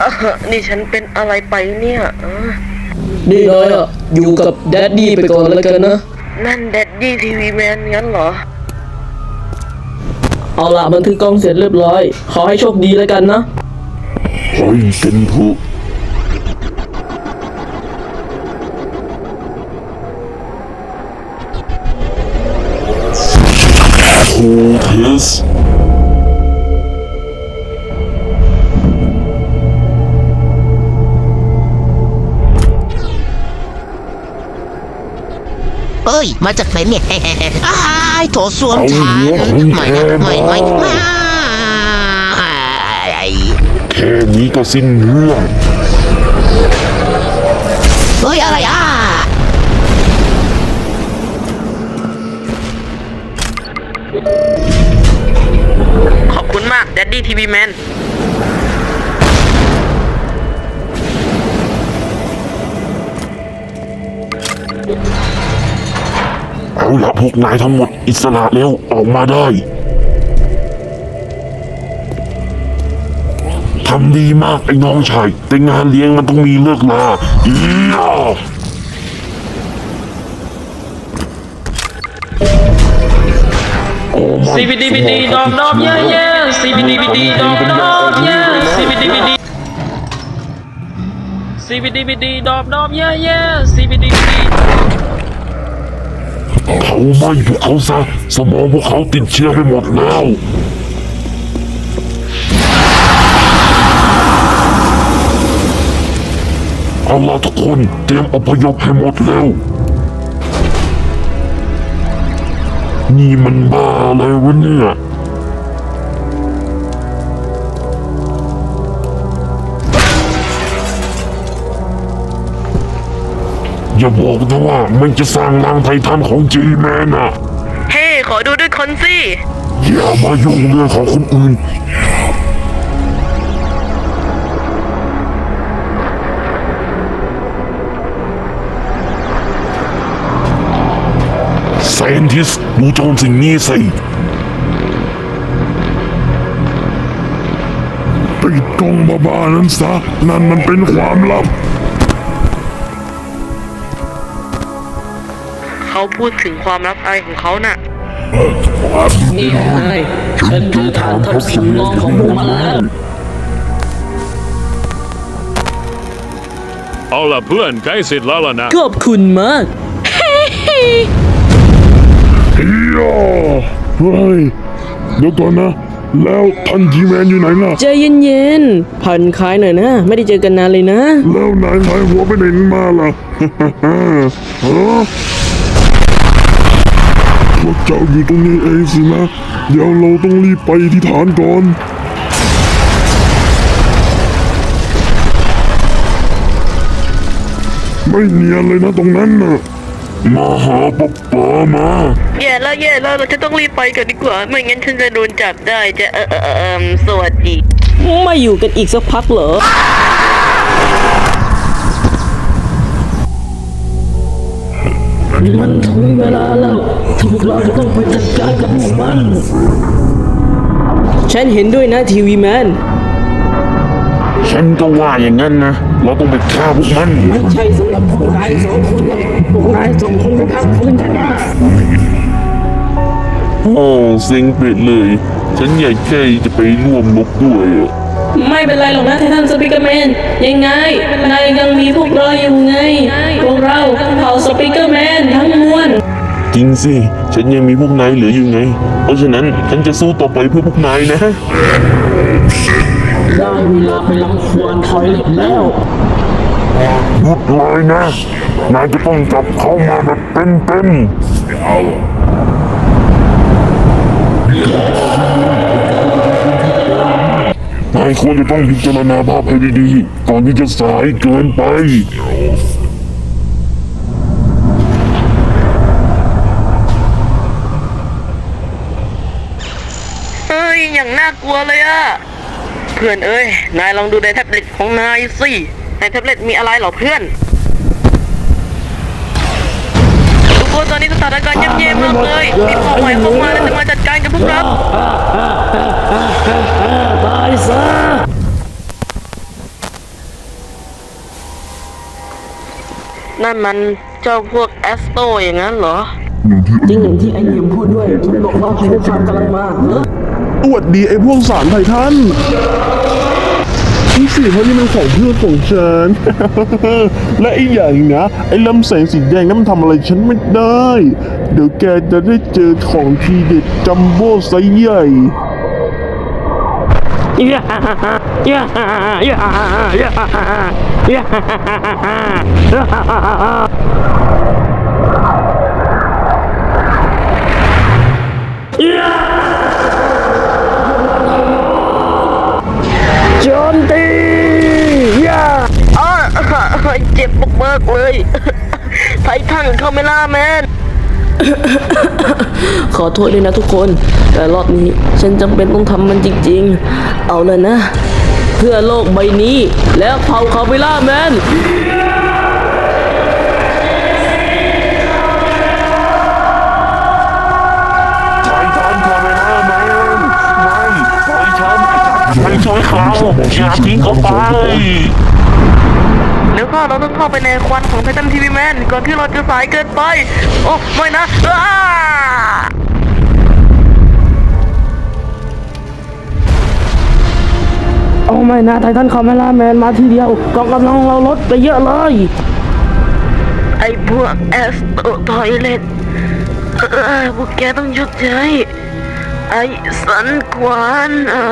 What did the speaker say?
อะนี่ฉันเป็นอะไรไปเนี่ยเออนี่นายอะอยู่กับแดดดี้ไปก่อนแล้วกันนะ นั่นแดดดี้ทีวีแมนงั้นเหรอ เอาล่ะบันทึกกล้องเสร็จเรียบร้อย ขอให้โชคดีแล้วกันนะให้เป็นเถอะโคเทสเอ้ย มาจากไหนเนี่ยอ้ายโถส้วมเอาฉันหัวของไม่แกนะไม่ไม่มาไม่แค่นี้ก็สิ้นเรื่อง เฮ้ย อะไรอะขอบคุณมากแดดดี้ทีวีแมน ละพวกนายทั้งหมดอิสระแล้วออกมาได้ทำดีมากไอ้น้องชาย แต่งานเลี้ยงมันต้องมีเลิกลาอีอะโอ้ไม่ CBDBD ดอมดอมเย่เย่ CBDBD ดอมดอมเย่ CBDBD CBDBD ดอมดอมเย่เย่ CBDBD เขาไม่พวกเขาซะสมองพวกเขาติดเชื้อไปหมดแล้วเอาล่ะทุกคนเตรียมอพยพให้หมดแล้ว นี่มันบ้าอะไรวะเนี่ย บอกนะว่ามันจะสร้างนางไททันของจีแมนอะเฮ้ ขอดูด้วยคนสิ อย่ามายุ่งเรื่องของคนอื่น ไซเอนติสดูโจมสิ่งนี้สิปิดกล้องบ้าๆนั้นซะ นั่นมันเป็นความลับ เขาพูดถึงความลับอะไรของเขาน่ะนี่ไงฉันคือฐานทัพสำรองของพวกมันแล้วเอาล่ะเพื่อนใกล้เสร็จแล้วล่ะนะขอบคุณมากเฮียเฮ้ยเดี๋ยวก่อนนะ แล้วท่านจีแมนอยู่ไหนล่ะใจเย็นๆผ่อนคลายหน่อยนะ ไม่ได้เจอกันนานเลยนะ แล้วนายหายหัวไปไหนมาล่ะฮะ พวกเจ้าอยู่ตรงนี้เองสินะ เดี๋ยวเราต้องรีบไปที่ฐานก่อนไม่เนียนเลยนะตรงนั้นน่ะมาหาป๊าป๋ามาแย่แล้วแย่แล้วเราจะต้องรีบไปกันดีกว่า ไม่งั้นฉันจะโดนจับได้จะเออเออเออเอิ่มสวัสดี ไม่อยู่กันอีกสักพักเหรอ มันถึงเวลาแล้วที่พวกเราจะต้องไปจัดการกับพวกมัน ฉันเห็นด้วยนะทีวีแมน ฉันก็ว่าอย่างนั้นนะ เราต้องไปฆ่าพวกมัน ไม่ใช่สำหรับพวกนายสองคนหรอกพวกนายสองคนไปพักฟื้นกันนะโอ้เซ็งเป็ดเลย ฉันอยากแค่จะไปร่วมรบด้วยอะไม่เป็นไรหรอกนะไททันสปิเกอร์แมนยังไงนายยังมีพวกเราอยู่ไง ริงสิ ฉันยังมีพวกนายเหลืออยู่ไง เพราะฉะนั้นฉันจะสู้ต่อไปเพื่อพวกนายนะ ได้เวลาไปลังควานถอยหลังแล้วหยุดเลยนะ นายจะต้องจับเขามาแบบเต็มๆนายควรจะต้องพิจารณาภาพให้ดีๆก่อนที่จะสายเกินไป อย่างน่ากลัวเลยอะเพื่อนเอ้ย นายลองดูในแท็บเล็ตของนายสิ ในแท็บเล็ตมีอะไรเหรอเพื่อนทุกคนตอนนี้สถานการณ์ย่ำแย่มากเลย มีเป้าหมายเข้ามาและจะมาจัดการกับพวกเราตายซะนั่นมันเจ้าพวกแอสโตอย่างนั้นเหรอ จริงอย่างที่ไอ้ยิมพูดด้วยทุกบอกว่าพายุฟานกำลังมา อวดดีไอ้พวกสารไททันนี่สิเพราะนี่มันของเพื่อนของฉัน และอีกอย่างนึ่งนะ ไอ้ลำแสงสีแดงนั้นมันทำอะไรฉันไม่ได้ เดี๋ยวแกจะได้เจอของทีเด็ดจัมโบ้ไซส์ใหญ่ โจมตีย่าอ้าเจ็บมากๆเลย ไททันคาเมล่าแมน ขอโทษด้วยนะทุกคน แต่รอบนี้ฉันจำเป็นต้องทำมันจริงๆ เอาเลยนะ เพื่อโลกใบนี้ แล้วเผาเขาไปล่าแมน ไม่ช่วยเขาอย่าทิ้งเขาไปเดี๋ยวก็เราต้องเข้าไปในควันของไททันทีวีแมนก่อนที่เราจะสายเกินไป โอ้ไม่นะอ้าโอ้ไม่นะไททันคาเมล่าแมนมาทีเดียวกองกำลังเราลดไปเยอะเลย ไอพวกแอสโตทอยเลตพวกแกต้องชดใช้ไอสันขวานอ่า